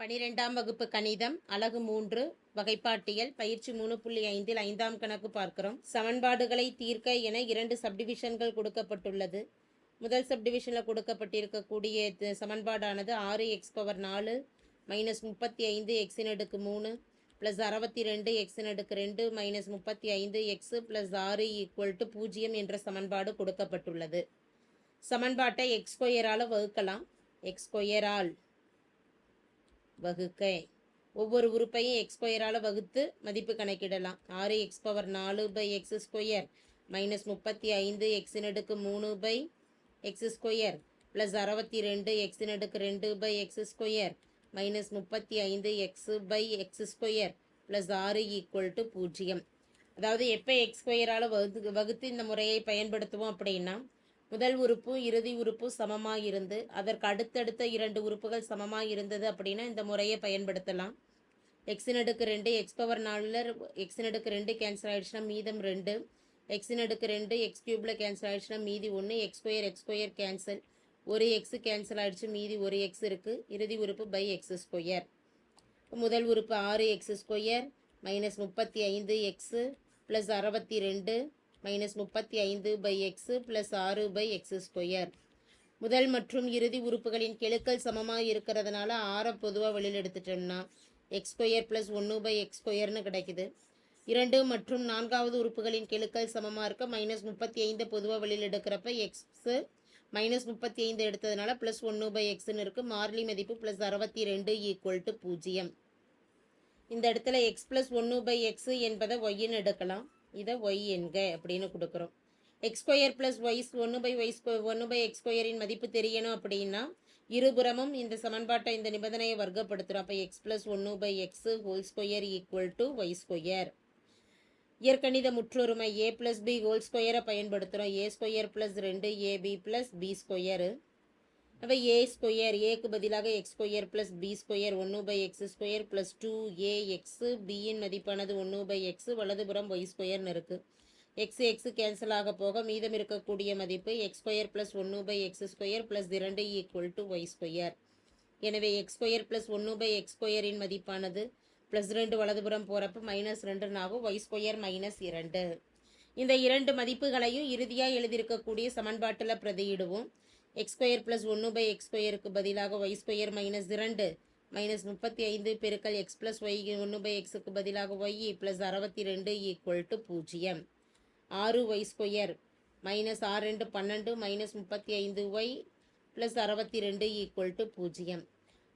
பனிரெண்டாம் வகுப்பு கணிதம் அலகு மூன்று வகைப்பாட்டியல் பயிற்சி மூணு புள்ளி ஐந்தில் ஐந்தாம் கணக்கு பார்க்கிறோம். சமன்பாடுகளை தீர்க்க என இரண்டு சப்டிவிஷன்கள் கொடுக்கப்பட்டுள்ளது. முதல் சப்டிவிஷனில் கொடுக்கப்பட்டிருக்கக்கூடிய சமன்பாடானது ஆறு எக்ஸ் பவர் நாலு மைனஸ் முப்பத்தி ஐந்து எக்ஸின் அடுக்கு மூணு ப்ளஸ் அறுபத்தி ரெண்டு எக்ஸின் அடுக்கு ரெண்டு மைனஸ் முப்பத்தி ஐந்து எக்ஸ் ப்ளஸ் ஆறு ஈக்குவல் டு பூஜ்ஜியம் என்ற சமன்பாடு கொடுக்கப்பட்டுள்ளது. சமன்பாட்டை எக்ஸ்கொயரால் வகுக்கலாம். எக்ஸ்கொயரால் ஸ்கொயரால் வகுக்க. ஒவ்வொரு உறுப்பையும் எக்ஸ் ஸ்கொயரால் வகுத்து மதிப்பு கணக்கிடலாம். ஆறு எக்ஸ் பவர் நாலு பை எக்ஸ் ஸ்கொயர் மைனஸ் முப்பத்தி ஐந்து எக்ஸின் அடுக்கு மூணு பை எக்ஸ் ஸ்கொயர் ப்ளஸ் அறுபத்தி ரெண்டு எக்ஸின் அடுக்கு ரெண்டு பை எக்ஸ் ஸ்கொயர் மைனஸ் முப்பத்தி ஐந்து X by X square plus ஆறு ஈக்குவல் டு பூஜ்ஜியம். அதாவது எப்போ எக்ஸ் ஸ்கொயரால் வகுத்து வகுத்து இந்த முறையை பயன்படுத்துவோம் அப்படின்னா முதல் உறுப்பும் இறுதி உறுப்பும் சமமாக இருந்து அதற்கு அடுத்தடுத்த இரண்டு உறுப்புகள் சமமாக இருந்தது அப்படின்னா இந்த முறையை பயன்படுத்தலாம். எக்ஸின் அடுக்கு ரெண்டு எக்ஸ் பவர் நாலில் எக்ஸின் அடுக்கு ரெண்டு கேன்சல் ஆயிடுச்சுன்னா மீதம் ரெண்டு. எக்ஸின் அடுக்கு ரெண்டு எக்ஸ் கியூபில் கேன்சல் ஆயிடுச்சுன்னா மீதி ஒன்று X square X square cancel ஒரு எக்ஸ் கேன்சல் ஆயிடுச்சு மீதி ஒரு எக்ஸ் இருக்குது இறுதி உறுப்பு பை எக்ஸ் ஸ்கொயர் முதல் உறுப்பு ஆறு எக்ஸ் ஸ்கொயர் மைனஸ் முப்பத்தி ஐந்து எக்ஸு ப்ளஸ் அறுபத்தி ரெண்டு. மைனஸ் முப்பத்தி ஐந்து பை எக்ஸு ப்ளஸ் ஆறு பை எக்ஸ் ஸ்கொயர் முதல் மற்றும் இறுதி உறுப்புகளின் கெழுக்கள் சமமாக இருக்கிறதுனால ஆறை பொதுவாக வெளியில் எடுத்துட்டோம்னா எக்ஸ் ஸ்கொயர் ப்ளஸ் ஒன்று பை எக்ஸ் ஸ்கொயர்னு கிடைக்குது. இரண்டு மற்றும் நான்காவது உறுப்புகளின் கெழுக்கள் சமமாக இருக்க மைனஸ் முப்பத்தி ஐந்து பொதுவாக வெளியில் எடுக்கிறப்ப எக்ஸு மைனஸ் முப்பத்தி ஐந்து எடுத்ததுனால ப்ளஸ் ஒன்று பை எக்ஸ்னு இருக்குது மார்லி மதிப்பு ப்ளஸ் அறுபத்தி ரெண்டு ஈக்குவல் டு பூஜ்ஜியம். இந்த இடத்துல எக்ஸ் ப்ளஸ் ஒன்று பை எக்ஸ் என்பதை ஒய்ன்னு எடுக்கலாம். இதை ஒய் என்க அப்படின்னு கொடுக்குறோம். எக்ஸ் ஸ்கொயர் ப்ளஸ் ஒய் ஒன்று பை ஒய் ஸ்கொ ஒன்று பை எக்ஸ் ஸ்கொயரின் மதிப்பு தெரியணும் அப்படின்னா இருபுறமும் இந்த சமன்பாட்டை இந்த நிபந்தனையை வர்க்கப்படுத்துகிறோம் அப்போ எக்ஸ் ப்ளஸ் ஒன்று by X whole square equal to Y square இயற்கணித முற்றொருமை ஏ ப்ளஸ் பி ஹோல் ஸ்கொயரை பயன்படுத்துகிறோம் ஏ ஸ்கொயர் ப்ளஸ் ரெண்டு A B plus B square அப்போ ஏ ஸ்கொயர் ஏக்கு பதிலாக X square plus B square ஒன்று by X square plus two A X பியின் மதிப்பானது ஒன்று பை எக்ஸு வலதுபுறம் ஒய் ஸ்கொயர்னு இருக்குது எக்ஸ் எக்ஸ் கேன்சல் ஆக போக மீதம் இருக்கக்கூடிய மதிப்பு எக்ஸ் ஸ்கொயர் ப்ளஸ் ஒன்று பை எக்ஸ் ஸ்கொயர் ப்ளஸ் இரண்டு ஈக்குவல் டு ஒய் ஸ்கொயர் எனவே எக்ஸ் ஸ்கொயர் ப்ளஸ் ஒன்று பை எக்ஸ் ஸ்கொயரின் மதிப்பானது ப்ளஸ் ரெண்டு வலதுபுறம் போகிறப்ப மைனஸ் ரெண்டுன்னு ஒய் ஸ்கொயர் மைனஸ் இரண்டு. இந்த இரண்டு மதிப்புகளையும் இறுதியாக எழுதியிருக்கக்கூடிய சமன்பாட்டில் பிரதியிடுவோம். எக்ஸ் ஸ்கொயர் ப்ளஸ் ஒன்று பை எக்ஸ் ஸ்கொயருக்கு பதிலாக ஒய் ஸ்கொயர் மைனஸ் இரண்டு மைனஸ் முப்பத்தி ஐந்து பெருக்கல் எக்ஸ் ப்ளஸ் ஒய் ஒன்று பை எக்ஸுக்கு பதிலாக ஒய் ப்ளஸ் அறுபத்தி ரெண்டு ஈக்குவல் டு பூஜ்ஜியம். ஆறு ஒய் ஸ்கொயர் மைனஸ் ஆறு ரெண்டு பன்னெண்டு மைனஸ் முப்பத்தி ஐந்து ஒய் ப்ளஸ் அறுபத்தி ரெண்டு ஈக்குவல் டு பூஜ்ஜியம்.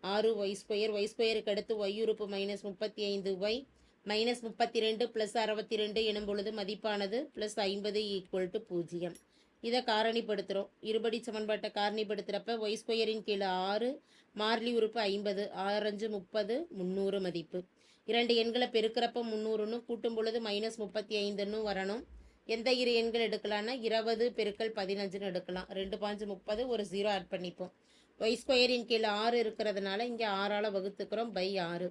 ஆறு ஒய் ஸ்கொயர் ஒய் ஸ்கொயருக்கு அடுத்து ஒய் உறுப்பு மைனஸ் முப்பத்தி ஐந்து ஒய் மைனஸ் முப்பத்தி ரெண்டு ப்ளஸ் அறுபத்தி ரெண்டு எனும் பொழுது மதிப்பானது ப்ளஸ் ஐம்பது ஈக்குவல் டு பூஜ்ஜியம். இதை காரணிப்படுத்துகிறோம் இருபடி சமன்பாட்டை காரணிப்படுத்துகிறப்ப ஒய் ஸ்கொயரின் கீழே ஆறு மார்லி உறுப்பு ஐம்பது ஆறஞ்சு முப்பது முந்நூறு மதிப்பு. இரண்டு எண்களை பெருக்கிறப்ப முந்நூறுன்னு கூட்டும் பொழுது மைனஸ் முப்பத்தி ஐந்துன்னு வரணும். எந்த இரு எண்கள் எடுக்கலாம்னா இருபது பெருக்கல் பதினஞ்சுன்னு எடுக்கலாம். ரெண்டு பாஞ்சு முப்பது ஒரு ஜீரோ ஆட் பண்ணிப்போம். ஒய் ஸ்கொயரின் கீழே ஆறு இருக்கிறதுனால இங்கே ஆறால் வகுத்துக்கிறோம் பை ஆறு.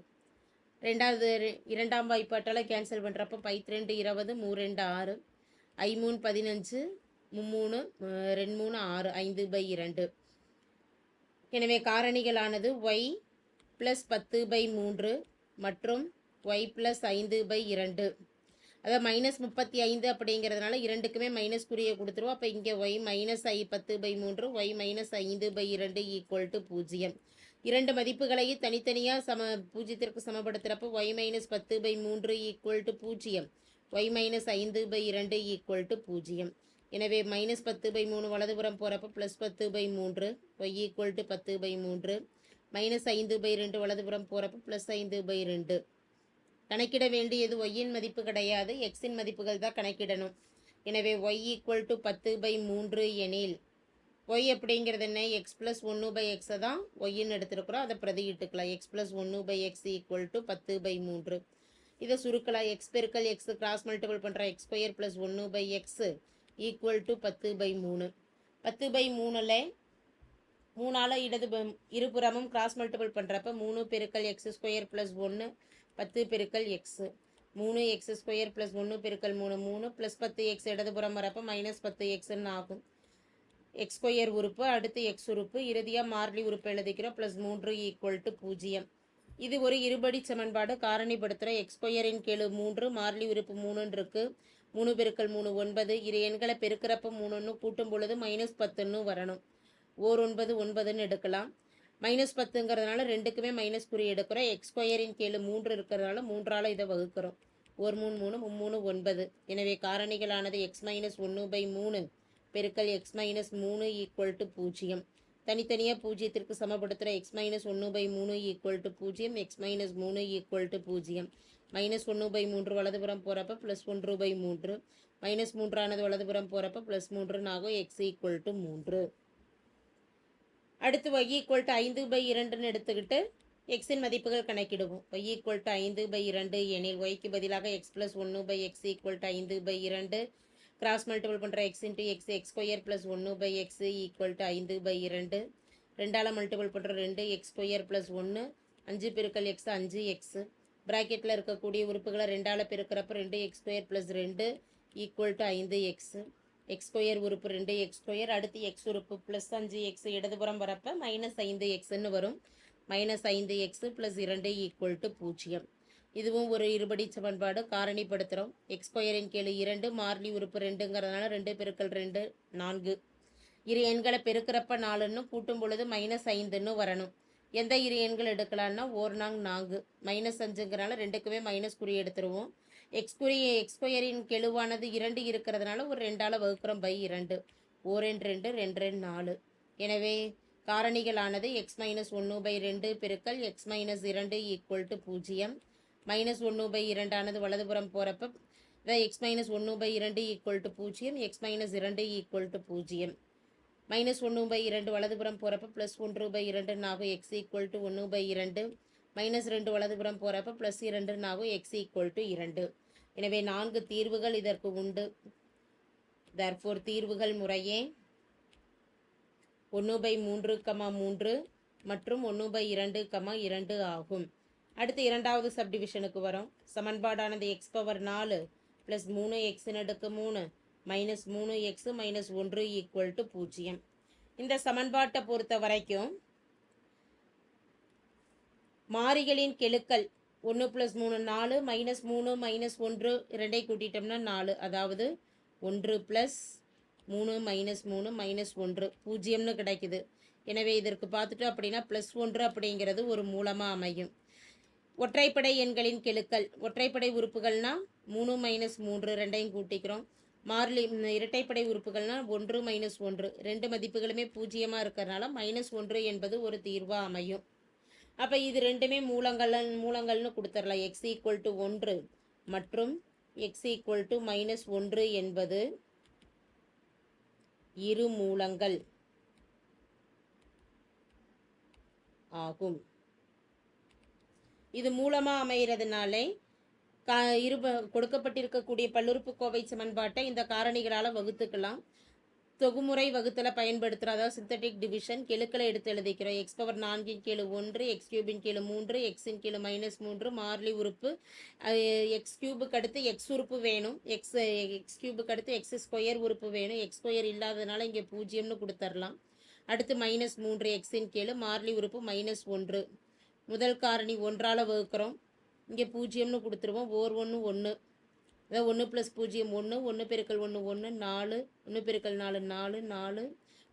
ரெண்டாவது இரண்டாம் வாய்ப்பாட்டால் கேன்சல் பண்ணுறப்ப பைத் ரெண்டு இருபது மூ ரெண்டு ஆறு. ஐ மூணு பதினஞ்சு மும்மூணு ரெண்டு மூணு ஆறு ஐந்து பை இரண்டு. எனவே காரணிகளானது ஒய் ப்ளஸ் பத்து பை மூன்று மற்றும் ஒய் ப்ளஸ் ஐந்து பை இரண்டு. அதாவது மைனஸ் முப்பத்தி ஐந்து அப்படிங்கிறதுனால இரண்டுக்குமே மைனஸ் குறியை கொடுத்துருவோம். அப்போ இங்கே ஒய் மைனஸ் ஐ பத்து பை மூன்று ஒய் மைனஸ் ஐந்து பை இரண்டு ஈக்குவல் டு பூஜ்ஜியம். இரண்டு மதிப்புகளையும் தனித்தனியாக சம பூஜ்ஜியத்திற்கு சமப்படுத்துகிறப்போ ஒய் மைனஸ் பத்து பை மூன்று ஈக்குவல் டு பூஜ்ஜியம். ஒய் மைனஸ் ஐந்து பை இரண்டு ஈக்குவல் டு பூஜ்ஜியம். எனவே மைனஸ் பத்து பை மூணு வலதுபுறம் போகிறப்ப ப்ளஸ் பத்து பை மூன்று ஒய் ஈக்குவல் டு பத்து பை மூன்று. மைனஸ் ஐந்து பை ரெண்டு வலதுபுறம் போகிறப்ப ப்ளஸ் ஐந்து பை ரெண்டு. கணக்கிட வேண்டியது ஒய்யின் மதிப்பு கிடையாது எக்ஸின் மதிப்புகள் தான் கணக்கிடணும். எனவே ஒய் ஈக்குவல் டு பத்து பை மூன்று எனில் ஒய் அப்படிங்கிறது என்ன? எக்ஸ் ப்ளஸ் ஒன்று பை எக்ஸை தான் ஒய்ன்னு எடுத்துருக்குறோம். அதை பிரதியிட்டுக்கலாம். எக்ஸ் ப்ளஸ் ஒன்று பை எக்ஸ் ஈக்குவல் டு பத்து பை மூன்று. இதை சுருக்கலாம். எக்ஸ் பெருக்கல் எக்ஸ் கிராஸ் மல்டிபிள் பண்ணுற எக்ஸ் ஸ்கொயர் ப்ளஸ் ஒன்று பை எக்ஸ் ஈக்குவல் டு பத்து பை மூணு. பத்து பை மூணில் மூணால் இடது ப- இருபுறமும் கிராஸ் மல்டிபிள் பண்ணுறப்ப மூணு பெருக்கல் எக்ஸ் ஸ்கொயர் ப்ளஸ் ஒன்று பத்து பெருக்கல் எக்ஸு மூணு எக்ஸ் ஸ்கொயர் ப்ளஸ் ஒன்று பெருக்கல் மூணு மூணு ப்ளஸ் பத்து எக்ஸ் இடதுபுறம் வரப்போ மைனஸ் பத்து எக்ஸ்ன்னு ஆகும். எக்ஸ் ஸ்கொயர் உறுப்பு அடுத்து எக்ஸ் உறுப்பு இறுதியாக மார்லி உறுப்பு எழுதிக்கிறோம் ப்ளஸ் மூன்று ஈக்குவல் டு பூஜ்ஜியம். இது ஒரு இருபடி சமன்பாடு. காரணிப்படுத்துகிற எக்ஸ் ஸ்கொயரின் கீழ் மூன்று மாறிலி உறுப்பு மூணுன்னு இருக்குது மூணு பெருக்கல் மூணு ஒன்பது. இரு எண்களை பெருக்கிறப்ப மூணுன்னு கூட்டும் பொழுது மைனஸ் பத்துன்னு வரணும். ஓர் ஒன்பது ஒன்பதுன்னு எடுக்கலாம். மைனஸ் பத்துங்கிறதுனால ரெண்டுக்குமே மைனஸ் குறி எடுக்கிறோம். எக்ஸ் ஸ்கொயரின் கீழ் மூன்று இருக்கிறதுனால மூன்றால் இதை வகுக்கிறோம். ஒரு மூணு மூணு மும்மூணு ஒன்பது. எனவே காரணிகளானது எக்ஸ் மைனஸ் ஒன்று பை மூணு. பெருக்கல் எக்ஸ் மைனஸ் மூணு ஈக்குவல் டு பூஜ்ஜியம். தனித்தனியாக பூஜ்ஜியத்திற்கு சமப்படுத்துகிற எக்ஸ் மைனஸ் ஒன்று பை மூணு ஈக்குவல் டு பூஜ்ஜியம் எக்ஸ் மைனஸ் மூணு ஈக்குவல் டு பூஜ்ஜியம் மைனஸ் ஒன்று பை மூன்று வலதுபுறம் போகிறப்ப ப்ளஸ் ஒன்று பை மூன்று. மைனஸ் மூன்றானது வலதுபுறம் போகிறப்ப ப்ளஸ் மூன்றுன்னு ஆகும் எக்ஸ் ஈக்குவல் டு மூன்று. அடுத்து ஒய் ஈக்குவல் டு ஐந்து பை இரண்டுன்னு எடுத்துக்கிட்டு எக்ஸின் மதிப்புகள் கணக்கிடுவோம். ஒய் ஈக்குவல் டு ஐந்து பை இரண்டு எனில் ஒய்க்கு பதிலாக எக்ஸ் ப்ளஸ் ஒன்று பை எக்ஸ் ஈக்குவல் டு ஐந்து பை இரண்டு. கிராஸ் மல்டிபிள் பண்ணுற X into X X square plus ஒன்று பை எக்ஸ் ஈக்குவல் டு ஐந்து பை இரண்டு. ரெண்டால் மல்டிபிள் பண்ணுற ரெண்டு எக்ஸ் ஸ்கொயர் ப்ளஸ் ஒன்று அஞ்சு பெருக்கல் எக்ஸ் அஞ்சு எக்ஸு ப்ராக்கெட்டில் இருக்கக்கூடிய உறுப்புகளை ரெண்டால் பெருக்கிறப்ப ரெண்டு எக்ஸ் ஸ்கொயர் ப்ளஸ் ரெண்டு ஈக்குவல் டு ஐந்து எக்ஸு எக்ஸ் ஸ்கொயர் உறுப்பு ரெண்டு எக்ஸ் ஸ்கொயர் அடுத்து எக்ஸ் உறுப்பு ப்ளஸ் அஞ்சு எக்ஸ் இடதுபுறம் வரப்போ மைனஸ் ஐந்து எக்ஸ்ன்னு வரும். மைனஸ் ஐந்து எக்ஸ் ப்ளஸ் இரண்டு ஈக்குவல் டு பூஜ்ஜியம். இதுவும் ஒரு இருபடி சமன்பாடு. காரணிப்படுத்துகிறோம் எக்ஸ் கீழே இரண்டு மாறிலி உறுப்பு ரெண்டுங்கிறதுனால ரெண்டு பெருக்கல் ரெண்டு நான்கு. இரு எண்களை பெருக்கிறப்ப நாலுன்னு கூட்டும் பொழுது மைனஸ் ஐந்துன்னு வரணும். எந்த இரு எண்கள் எடுக்கலான்னா ஓர் நாங் நான்கு. மைனஸ் அஞ்சுங்கிறனால ரெண்டுக்குமே மைனஸ் குறி எடுத்துருவோம். எக்ஸ்குறி குறி கெழுவானது இரண்டு இருக்கிறதுனால ஒரு ரெண்டால் வகுக்கிறோம் பை இரண்டு. ஓர் ரெண்டு ரெண்டு ரெண்டு ரெண்டு நாலு. எனவே காரணிகளானது எக்ஸ் மைனஸ் ஒன்று பை ரெண்டு பெருக்கல் எக்ஸ் மைனஸ் இரண்டு ஈக்குவல் டு பூஜ்ஜியம். மைனஸ் ஒன்று பை இரண்டானது வலதுபுறம் போகிறப்ப எக்ஸ் மைனஸ் ஒன்று பை இரண்டு ஈக்குவல் டு பூஜ்ஜியம் எக்ஸ் மைனஸ் இரண்டு ஈக்குவல் டு பூஜ்ஜியம். மைனஸ் ஒன்று பை இரண்டு வலதுபுறம் போகிறப்ப ப்ளஸ் ஒன்று பை இரண்டுன்னு ஆகும் எக்ஸ் ஈக்குவல் டு ஒன்று பை இரண்டு. மைனஸ் ரெண்டு வலதுபுறம் போகிறப்ப ப்ளஸ் இரண்டுன்னு ஆகும் எக்ஸ் ஈக்குவல் டு இரண்டு. எனவே நான்கு தீர்வுகள் இதற்கு உண்டு. தர்ஃபோர் தீர்வுகள் முறையே ஒன்று பை மூன்று கமா மூன்று மற்றும் ஒன்று பை இரண்டு கமா இரண்டு ஆகும். அடுத்து இரண்டாவது சப்டிவிஷனுக்கு வரும். சமன்பாடானது எக்ஸ் பவர் நாலு ப்ளஸ் மூணு எக்ஸின் அடுக்கு மூணு மைனஸ் மூணு எக்ஸ் மைனஸ் ஒன்று ஈக்குவல் டு பூஜ்ஜியம். இந்த சமன்பாட்டை பொறுத்த வரைக்கும் மாறிகளின் கெழுக்கள் ஒன்று ப்ளஸ் மூணு நாலு மைனஸ் மூணு மைனஸ் ஒன்று இரண்டை கூட்டிட்டோம்னா நாலு. அதாவது ஒன்று ப்ளஸ் மூணு மைனஸ் மூணு மைனஸ் ஒன்று. பூஜ்ஜியம்னு கிடைக்குது. எனவே இதற்கு பார்த்துட்டோம் அப்படின்னா ப்ளஸ் ஒன்று அப்படிங்கிறது ஒரு மூலமாக அமையும். ஒற்றைப்படை எண்களின் கெழுக்கள். ஒற்றைப்படை உறுப்புகள்னா மூணு மைனஸ் மூன்று ரெண்டையும் கூட்டிக்கிறோம். மாறிலி இரட்டைப்படை உறுப்புகள்னா ஒன்று மைனஸ் ஒன்று. ரெண்டு மதிப்புகளுமே பூஜ்ஜியமாக இருக்கிறனால மைனஸ் ஒன்று என்பது ஒரு தீர்வாக அமையும். அப்போ இது ரெண்டுமே மூலங்கள் மூலங்கள்னு கொடுத்துடலாம். எக்ஸ் ஈக்குவல் டு ஒன்று மற்றும் எக்ஸ் ஈக்குவல் டு மைனஸ் ஒன்று என்பது இரு மூலங்கள் ஆகும். இது மூலமாக அமைகிறதுனாலே கா இருப கொடுக்கப்பட்டிருக்கக்கூடிய பல்லுறுப்புக்கோவை சமன்பாட்டை இந்த காரணிகளால் வகுத்துக்கலாம். தொகுமுறை வகுத்தில் பயன்படுத்துகிற அதாவது சிந்தட்டிக் டிவிஷன் கெழுக்களை எடுத்து எழுதிக்கிறோம். எக்ஸ் பவர் நான்கின் கீழ் ஒன்று எக்ஸ் கியூபின் கீழ் மூன்று எக்ஸின் கீழ் மைனஸ் மூன்று மாறிலி உறுப்பு. எக்ஸ் கியூபுக்கு அடுத்து எக்ஸ் உறுப்பு வேணும். எக்ஸ் எக்ஸ் கியூபுக்கு அடுத்து எக்ஸ் ஸ்கொயர் உறுப்பு வேணும். எக்ஸ் ஸ்கொயர் இல்லாததுனால இங்கே பூஜ்ஜியம்னு கொடுத்துர்லாம். அடுத்து மைனஸ் மூன்று எக்ஸின் கீழ் மாறிலி உறுப்பு மைனஸ் ஒன்று. முதல் காரணி ஒன்றால் வகுக்கிறோம். இங்கே பூஜ்ஜியம்னு கொடுத்துருவோம். ஓர் ஒன்று ஒன்று. அதாவது ஒன்று ப்ளஸ் பூஜ்ஜியம் ஒன்று ஒன்று பெருக்கல் ஒன்று ஒன்று நாலு. ஒன்று பெருக்கல் நாலு நாலு நாலு.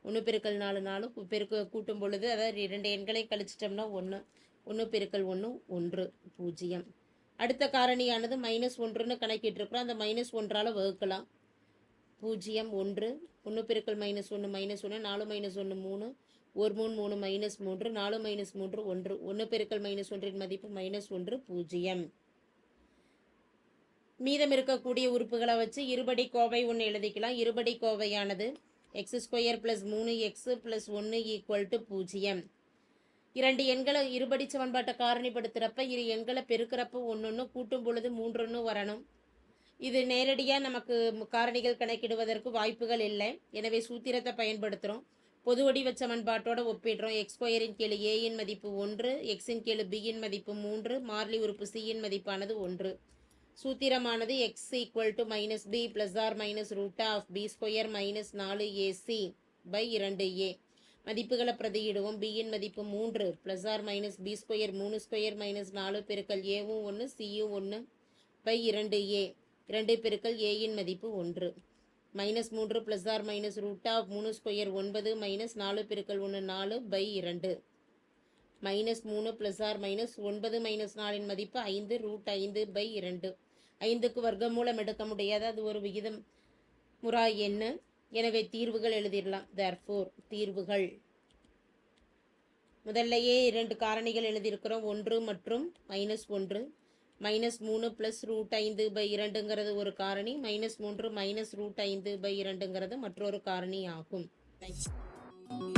ஒன்று பெருக்கல் நாலு நாலு. பெருக்க கூட்டும் பொழுது அதாவது இரண்டு எண்களை கழிச்சிட்டோம்னா ஒன்று. ஒன்று பெருக்கல் ஒன்று ஒன்று பூஜ்ஜியம் அடுத்த காரணியானது மைனஸ் ஒன்றுன்னு கணக்கிட்டுருக்குறோம். அந்த மைனஸ் ஒன்றால் வகுக்கலாம். பூஜ்ஜியம் ஒன்று. ஒன்று பெருக்கல் மைனஸ் ஒன்று மைனஸ் ஒன்று. நாலு மைனஸ் ஒன்று மூணு. ஒரு மூணு மூணு மைனஸ் மூன்று நாலு மைனஸ் மூன்று ஒன்று. ஒன்று பெருக்கல் மைனஸ் ஒன்றின் மதிப்பு மைனஸ் ஒன்று பூஜ்ஜியம். மீதம் இருக்கக்கூடிய உறுப்புகளை வச்சு இருபடி கோவை ஒன்று எழுதிக்கலாம். இருபடி கோவையானது எக்ஸ் ஸ்கொயர் ப்ளஸ் மூணு எக்ஸ் ப்ளஸ் ஒன்று ஈக்குவல் டு பூஜ்ஜியம். இரண்டு எண்களை இருபடி சமன்பாட்டை காரணிப்படுத்துகிறப்ப இரு எண்களை பெருக்கிறப்ப ஒன்று கூட்டும் பொழுது மூன்றுன்னு வரணும். இது நேரடியாக நமக்கு காரணிகள் கணக்கிடுவதற்கு வாய்ப்புகள் இல்லை. எனவே சூத்திரத்தை பயன்படுத்துகிறோம் பொது வடிவ சமன்பாட்டோட ஒப்பிடுறோம் எக்ஸ் ஸ்கொயரின் கீழ் ஏயின் மதிப்பு ஒன்று எக்ஸின் கீழ் பியின் மதிப்பு மூன்று மார்லி உறுப்பு சியின் மதிப்பானது ஒன்று. சூத்திரமானது X equal to minus B plus or minus root of B square minus நாலு ஏசி பை இரண்டு ஏ மதிப்புகளை பிரதியிடுவோம். பியின் மதிப்பு மூன்று plus or minus B square மூணு ஸ்கொயர் மைனஸ் நாலு பெருக்கல் ஏவும் ஒன்று சியும் ஒன்று பை இரண்டு ஏ இரண்டு பெருக்கல் ஏயின் மதிப்பு ஒன்று. மைனஸ் மூன்று plus or minus root of மூணு ஸ்கொயர் ஒன்பது மைனஸ் நாலு பெருக்கல் ஒன்று நாலு பை இரண்டு. மைனஸ் மூணு ப்ளஸ் ஆர் மைனஸ் ஒன்பது மைனஸ் நாலின் மதிப்பு ஐந்து ரூட் ஐந்து பை இரண்டு. ஐந்துக்கு வர்க்கமூலம் எடுக்க முடியாது அது ஒரு விகிதம். முறா என்ன? எனவே தீர்வுகள் எழுதிடலாம். தேர்ஃபோர் தீர்வுகள். முதல்லையே இரண்டு காரணிகள் எழுதியிருக்கிறோம். ஒன்று மற்றும் மைனஸ் ஒன்று. மைனஸ் மூணு ப்ளஸ் ரூட் ஐந்து பை இரண்டுங்கிறது ஒரு காரணி மைனஸ் மூன்று மைனஸ் ரூட் ஐந்து பை இரண்டுங்கிறது மற்றொரு காரணி ஆகும் Thanks.